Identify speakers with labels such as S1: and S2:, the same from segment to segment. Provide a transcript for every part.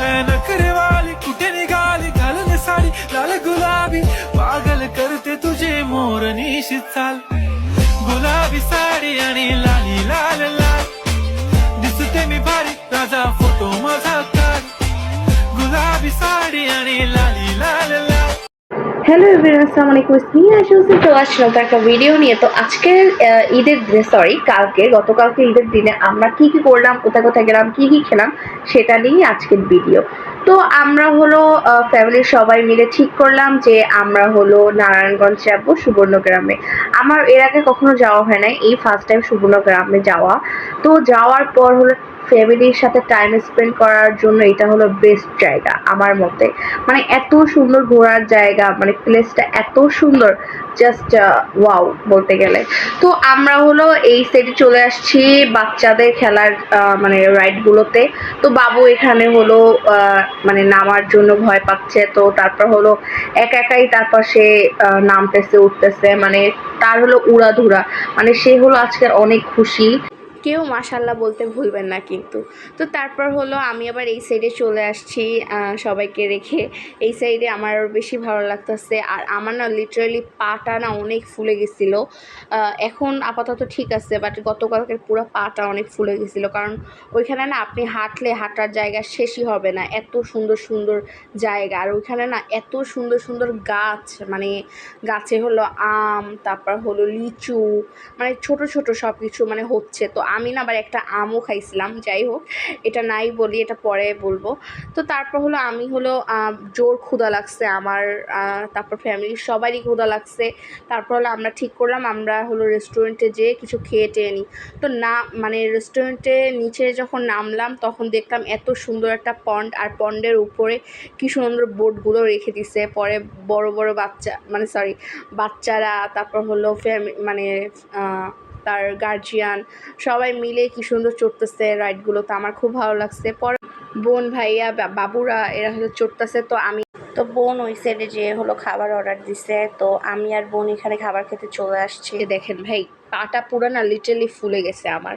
S1: नखरेवाली कुठे निघाली? घालून साडी लाल गुलाबी. पागल करते तुझे मोर निशी चाल. गुलाबी साडी आणि लाली लाल लाल. दिसते मी भारी राजा फोटो माझा काढ गुलाबी साडी आणि लाल
S2: হ্যালো এভরিওয়ান আসসালামু আলাইকুম। স্মি আসুসি তো আজ নতুন একটা ভিডিও নিয়ে তো আজকের আহ, ঈদের সরি কালকে গতকালকে ঈদের দিনে আমরা কি কি করলাম কোথায় কোথায় গেলাম কি কি খেলাম সেটা নিয়েই আজকের ভিডিও তো আমরা হলো ফ্যামিলির সবাই মিলে ঠিক করলাম যে আমরা হলো নারায়ণগঞ্জ যাব সুবর্ণগ্রামে আমার এর আগে কখনো যাওয়া হয় নাই এই ফার্স্ট টাইম সুবর্ণগ্রামে যাওয়া। তো যাওয়ার পর হলো ফ্যামিলির সাথে টাইম স্পেন্ড করার জন্য এটা হলো বেস্ট জায়গা আমার মতে। মানে এত সুন্দর ঘোরার জায়গা মানে প্লেসটা এত সুন্দর জাস্ট ওয়াও বলতে গেলে। তো আমরা হলো এই সাইডে চলে আসছি বাচ্চাদের খেলার মানে রাইডগুলোতে তো বাবু এখানে হলো মানে নামার জন্য ভয় পাচ্ছে। তো তারপর হলো একা একাই তারপর সে নামতেছে, উঠতেছে। মানে তার হলো উড়াধুরা। মানে সে হলো আজকে অনেক খুশি। কেউ মাশাল্লাহ বলতে ভুলবেন না কিন্তু। তো তারপর হলো আমি আবার এই সাইডে চলে আসছি সবাইকে রেখে। এই সাইডে আমার বেশি ভালো লাগতেছে। আর আমার না লিটারালি পাটা না অনেক ফুলে গেছিল। এখন আপাতত ঠিক আছে বাট গতকালকের পুরো পাটা অনেক ফুলে গেছিল। কারণ ওইখানে না আপনি হাঁটলে হাঁটার জায়গা শেষই হবে না। এত সুন্দর সুন্দর জায়গা। আর ওইখানে না এত সুন্দর সুন্দর গাছ মানে গাছে হলো আম, তারপর হলো লিচু মানে ছোট ছোট সব কিছু মানে হচ্ছে। তো আমি না আবার একটা আমও খাইছিলাম যাই হোক এটা নাই বলি, এটা পরে বলব। তো তারপর হলো আমি হলো জোর ক্ষুধা লাগছে আমার তারপর ফ্যামিলির সবারই ক্ষুধা লাগছে। তারপর হলো আমরা ঠিক করলাম, আমরা হলো রেস্টুরেন্টে যেয়ে কিছু খেয়ে টেয়ে নিই। তো না মানে রেস্টুরেন্টে নিচে যখন নামলাম, তখন দেখলাম এত সুন্দর একটা পন্ড আর পন্ডের উপরে কি সুন্দর বোটগুলো রেখে দিছে। পরে বড় বড় বাচ্চা মানে সরি বাচ্চারা, তারপর হলো ফ্যামি মানে তার গার্জিয়ান সবাই মিলে কি সুন্দর চড়তেছে রাইডগুলো তো আমার খুব ভালো লাগছে। পরে বোন ভাইয়া বাবুরা, এরা হয়তো চড়তেছে, তো আমি তো বোন ওই সাইডে যে হলো খাবার অর্ডার দিছে, তো আমি আর বোন এখানে খাবার খেতে চলে আসছি। দেখেন ভাই, পাটা পুরো না লিটারলি ফুলে গেছে আমার।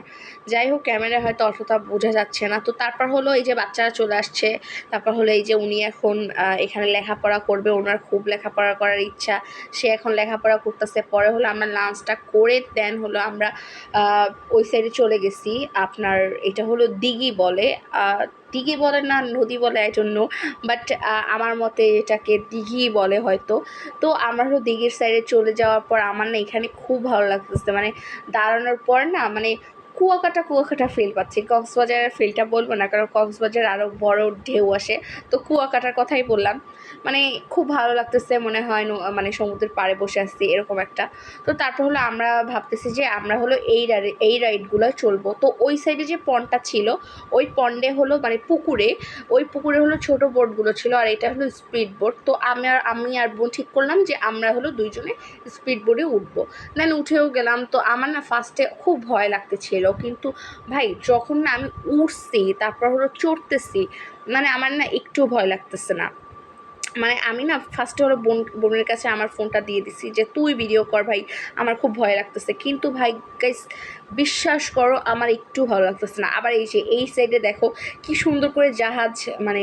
S2: যাই হোক ক্যামেরায় হয়তো অতটা বোঝা যাচ্ছে না। তো তারপর হলো এই যে বাচ্চারা চলে আসছে, তারপর হলো এই যে উনি এখন এখানে লেখাপড়া করবে, ওনার খুব লেখাপড়া করার ইচ্ছা, সে এখন লেখাপড়া করতেছে। পরে হলো আমরা লাঞ্চটা করে দেন হলো আমরা ওই সাইডে চলে গেছি। আপনার এটা হলো দিঘি বলে দিঘি বলে না, নদী বলে এই জন্য। বাট আমার মতে এটাকে দিঘি বলে হয়তো। তো আমারও দিঘির সাইডে চলে যাওয়ার পর আমার না এখানে খুব ভালো লাগতেছে। মানে দাঁড়ানোর পর না মানে কুয়াকাটা কুয়াকাটা ফিল পাচ্ছি। কক্সবাজারের ফিলটা বলব না, কারণ কক্সবাজার আরও বড় ঢেউ আসে। তো কুয়াকাটার কথাই বললাম। মানে খুব ভালো লাগতেছে, মনে হয় মানে সমুদ্রের পাড়ে বসে আসছি এরকম একটা। তো তারপর হলো আমরা ভাবতেছি যে আমরা হলো এই এই রাইডগুলো চলবো। তো ওই সাইডে যে পন্ডটা ছিল, ওই পন্ডে হলো মানে পুকুরে, ওই পুকুরে হলো ছোট বোটগুলো ছিল, আর এটা হলো স্পিড বোট তো আমি আর আমি আর বোন ঠিক করলাম যে আমরা হলো দুইজনে স্পিড বোটে উঠবো। দেন উঠেও গেলাম। তো আমার না ফার্স্টে খুব ভয় লাগতেছিল। কিন্তু ভাই, যখন না আমি উঠছি, তারপর হলো চড়তেছি মানে আমার না একটু ভয় লাগতেছে না। মানে আমি না ফার্স্টে হলো বোন, বোনের কাছে আমার ফোনটা দিয়ে দিছি যে, তুই ভিডিও কর ভাই, আমার খুব ভয় লাগতেছে। কিন্তু ভাই গাইস বিশ্বাস করো, আমার একটু ভালো লাগতেছে না। আবার এই যে, এই সাইডে দেখো, কি সুন্দর করে জাহাজ মানে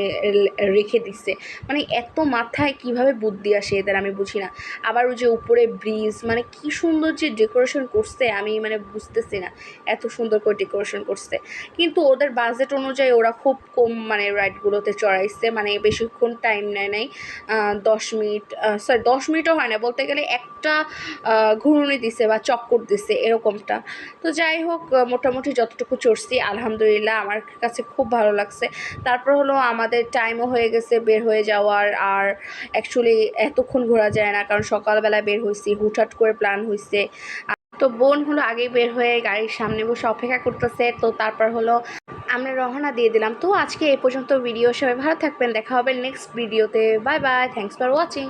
S2: রেখে দিচ্ছে মানে এত মাথায় কীভাবে বুদ্ধি আসে এদের আমি বুঝি না। আবার ওই যে উপরে ব্রিজ মানে কি সুন্দর যে ডেকোরেশন করছে, আমি মানে বুঝতেছি না এত সুন্দর করে ডেকোরেশন করছে। কিন্তু ওদের বাজেট অনুযায়ী ওরা খুব কম মানে রাইডগুলোতে চড়াইছে। মানে বেশিক্ষণ টাইম নেয় নাই। দশ মিনিট সরি দশ মিনিটও হয় না। বলতে গেলে একটা ঘুরুনি দিছে বা চক্কর দিছে এরকমটা। তো যাই হোক মোটামুটি যতটুকু চড়ছি, আলহামদুলিল্লাহ আমার কাছে খুব ভালো লাগছে। তারপর হলো আমাদের টাইমও হয়ে গেছে বের হয়ে যাওয়ার। আর অ্যাকচুয়ালি এতক্ষণ ঘোরা যায় না, কারণ সকালবেলা বের হয়েছি হুটহাট করে প্ল্যান হয়েছে তো বোন হলো আগেই বের হয়ে গাড়ির সামনে বসে অপেক্ষা করতেছে। তো তারপর হলো আমরা রহনা দিয়ে দিলাম। তো আজকে এ পর্যন্ত ভিডিও, সবাই ভালো থাকবেন। দেখা হবে নেক্সট ভিডিওতে bye bye thanks for watching